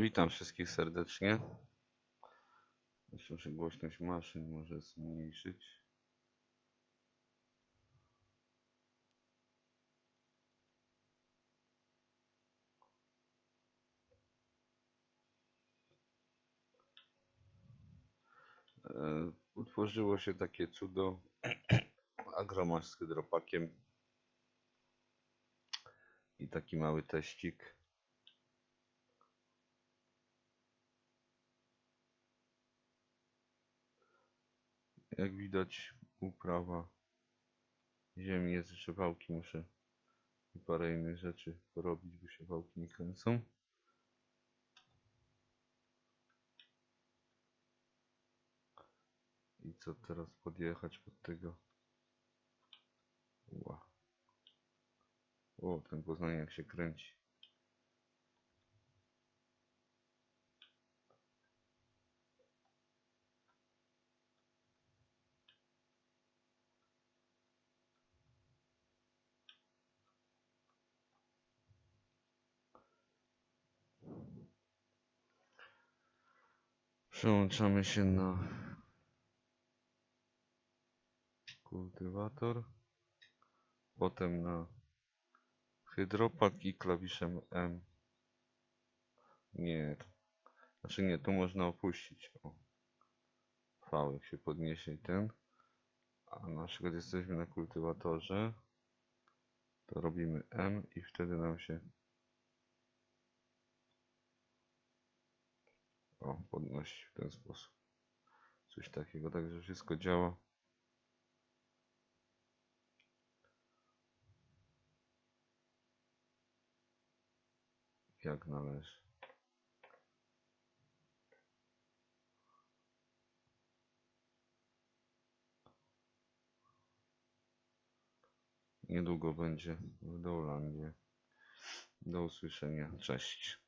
Witam wszystkich serdecznie. Że głośność maszyn może zmniejszyć. E, Utworzyło się takie cudo agromasz z hydropakiem i taki mały teścik. Jak widać uprawa ziemi jest, że wałki muszę i parę innych rzeczy porobić, bo się wałki nie kręcą. I co teraz podjechać pod tego? Ła. O, ten Poznań jak się kręci. Przełączamy się na kultywator, potem na hydropak i klawiszem M. Nie, znaczy nie, tu można opuścić. O. V jak się podniesie ten. A na przykład jesteśmy na kultywatorze, to robimy M i wtedy nam się o, podnosi w ten sposób. Coś takiego, także wszystko działa. Jak należy. Niedługo będzie w Dolandzie. Do usłyszenia. Cześć.